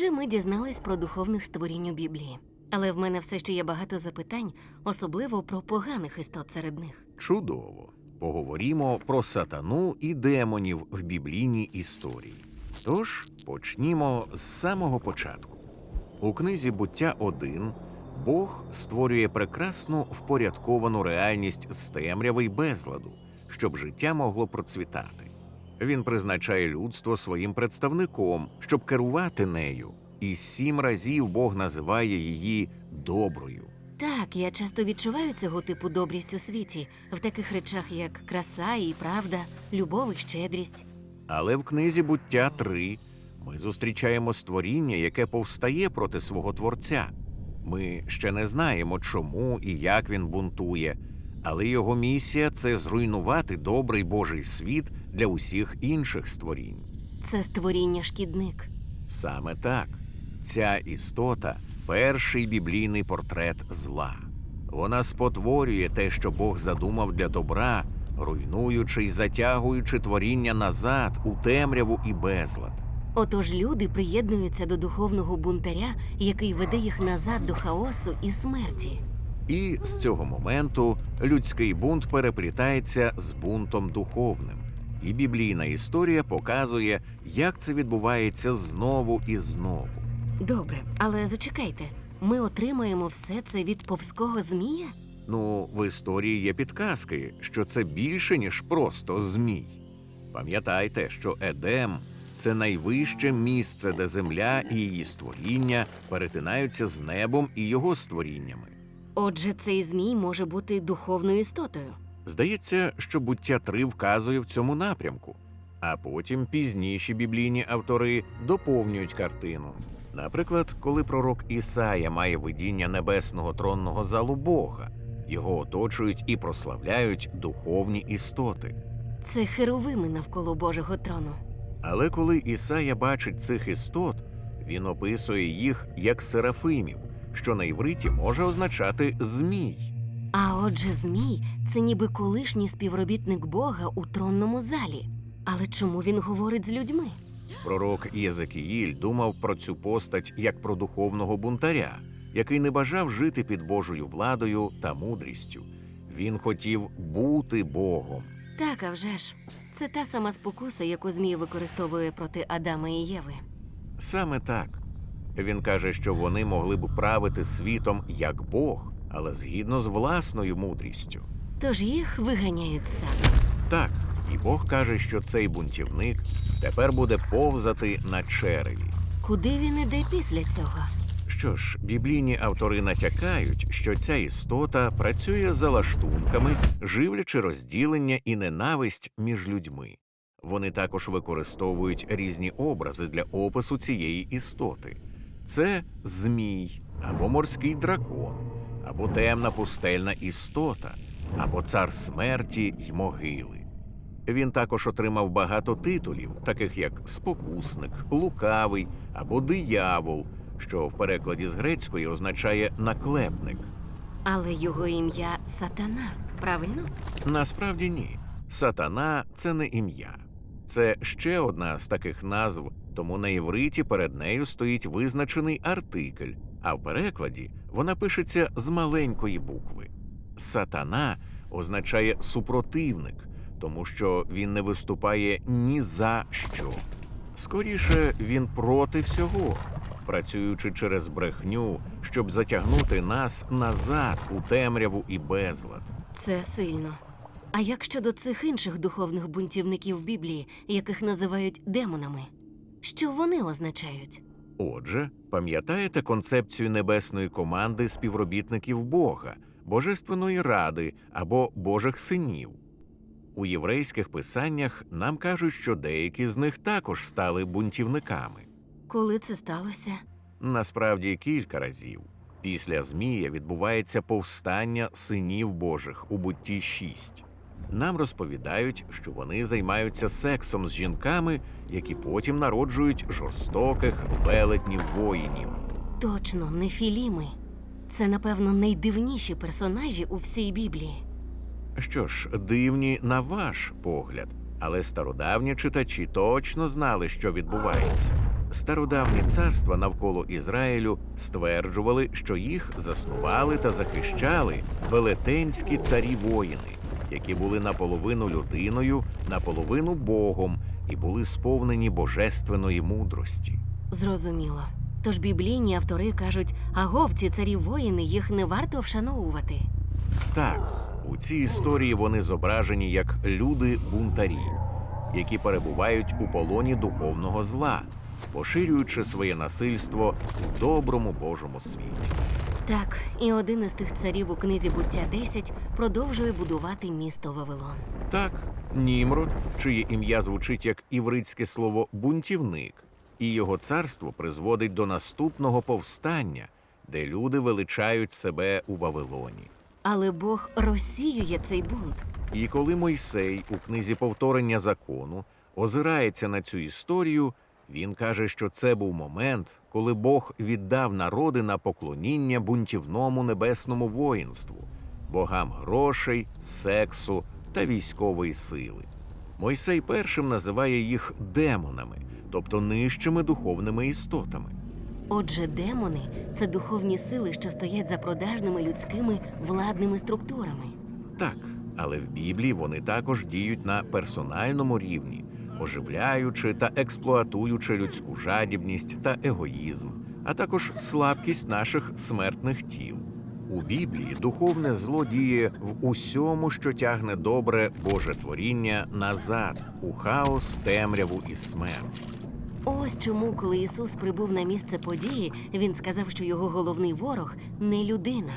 Отже, ми дізнались про духовних створінь у Біблії. Але в мене все ще є багато запитань, особливо про поганих істот серед них. Чудово. Поговоримо про сатану і демонів в біблійній історії. Тож почнімо з самого початку. У книзі Буття 1 Бог створює прекрасну впорядковану реальність з темряви й безладу, щоб життя могло процвітати. Він призначає людство своїм представником, щоб керувати нею, і сім разів Бог називає її доброю. Так, я часто відчуваю цього типу добрість у світі, в таких речах, як краса і правда, любов і щедрість. Але в книзі Буття 3 ми зустрічаємо створіння, яке повстає проти свого творця. Ми ще не знаємо, чому і як він бунтує, але його місія це зруйнувати добрий Божий світ для усіх інших створінь. Це створіння шкідник. Саме так, ця істота перший біблійний портрет зла. Вона спотворює те, що Бог задумав для добра, руйнуючи й затягуючи творіння назад у темряву і безлад. Отож люди приєднуються до духовного бунтаря, який веде їх назад до хаосу і смерті. І з цього моменту людський бунт переплітається з бунтом духовним. І біблійна історія показує, як це відбувається знову і знову. Добре, але зачекайте, ми отримаємо все це від повського змія? Ну, в історії є підказки, що це більше, ніж просто змій. Пам'ятайте, що Едем це найвище місце, де земля і її створіння перетинаються з небом і його створіннями. Отже, цей змій може бути духовною істотою. Здається, що буття 3 вказує в цьому напрямку, а потім пізніші біблійні автори доповнюють картину. Наприклад, коли пророк Ісая має видіння небесного тронного залу Бога, його оточують і прославляють духовні істоти. Це херовими навколо Божого трону. Але коли Ісая бачить цих істот, він описує їх як серафимів, що на івриті може означати змій. А отже, змій це ніби колишній співробітник Бога у тронному залі. Але чому він говорить з людьми? Пророк Єзекіїль думав про цю постать як про духовного бунтаря, який не бажав жити під Божою владою та мудрістю. Він хотів бути Богом. Так, а вже ж. Це та сама спокуса, яку Змій використовує проти Адама і Єви. Саме так. Він каже, що вони могли б правити світом як Бог, але згідно з власною мудрістю. Тож їх виганяють сам. Так, і Бог каже, що цей бунтівник тепер буде повзати на череві. Куди він іде після цього? Що ж, біблійні автори натякають, що ця істота працює за лаштунками, живлячи розділення і ненависть між людьми. Вони також використовують різні образи для опису цієї істоти: це змій, або морський дракон, або темна пустельна істота, або цар смерті й могили. Він також отримав багато титулів, таких як спокусник, лукавий або диявол, що в перекладі з грецької означає наклепник. Але його ім'я Сатана, правильно? Насправді ні. Сатана це не ім'я. Це ще одна з таких назв, тому на івриті перед нею стоїть визначений артикль, а в перекладі вона пишеться з маленької букви. Сатана означає супротивник, тому що він не виступає ні за що. Скоріше він проти всього, працюючи через брехню, щоб затягнути нас назад у темряву і безлад. Це сильно. А як щодо цих інших духовних бунтівників Біблії, яких називають демонами? Що вони означають? Отже, пам'ятаєте концепцію небесної команди співробітників Бога, Божественної ради або Божих синів? У єврейських писаннях нам кажуть, що деякі з них також стали бунтівниками. Коли це сталося? Насправді кілька разів. Після Змія відбувається повстання синів Божих у бутті 6. Нам розповідають, що вони займаються сексом з жінками, які потім народжують жорстоких велетнів воїнів. Точно, нефіліми. Це, напевно, найдивніші персонажі у всій Біблії. Що ж, дивні на ваш погляд, але стародавні читачі точно знали, що відбувається. Стародавні царства навколо Ізраїлю стверджували, що їх заснували та захищали велетенські царі воїни, які були наполовину людиною, наполовину богом і були сповнені божественної мудрості. Зрозуміло. Тож біблійні автори кажуть, агов, ці царі воїни, їх не варто вшановувати. Так, у цій історії вони зображені як люди-бунтарі, які перебувають у полоні духовного зла, поширюючи своє насильство у доброму Божому світі. Так, і один із тих царів у книзі буття 10 продовжує будувати місто Вавилон. Так, Німрод, чиє ім'я звучить як івритське слово бунтівник, і його царство призводить до наступного повстання, де люди величають себе у Вавилоні. Але Бог розсіює цей бунт. І коли Мойсей у книзі повторення закону озирається на цю історію, він каже, що це був момент, коли Бог віддав народи на поклоніння бунтівному небесному воїнству, богам грошей, сексу та військової сили. Мойсей першим називає їх демонами, тобто нижчими духовними істотами. Отже, демони це духовні сили, що стоять за продажними людськими владними структурами. Так, але в Біблії вони також діють на персональному рівні, оживляючи та експлуатуючи людську жадібність та егоїзм, а також слабкість наших смертних тіл. У Біблії духовне зло діє в усьому, що тягне добре Боже творіння назад, у хаос, темряву і смерть. Ось чому, коли Ісус прибув на місце події, він сказав, що його головний ворог не людина.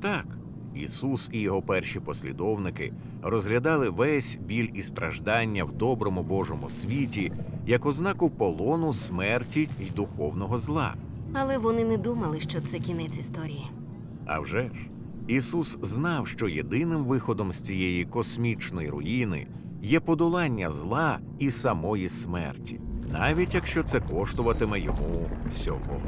Так, Ісус і його перші послідовники розглядали весь біль і страждання в доброму Божому світі як ознаку полону, смерті й духовного зла. Але вони не думали, що це кінець історії. А вже ж, Ісус знав, що єдиним виходом з цієї космічної руїни є подолання зла і самої смерті, навіть якщо це коштуватиме йому всього.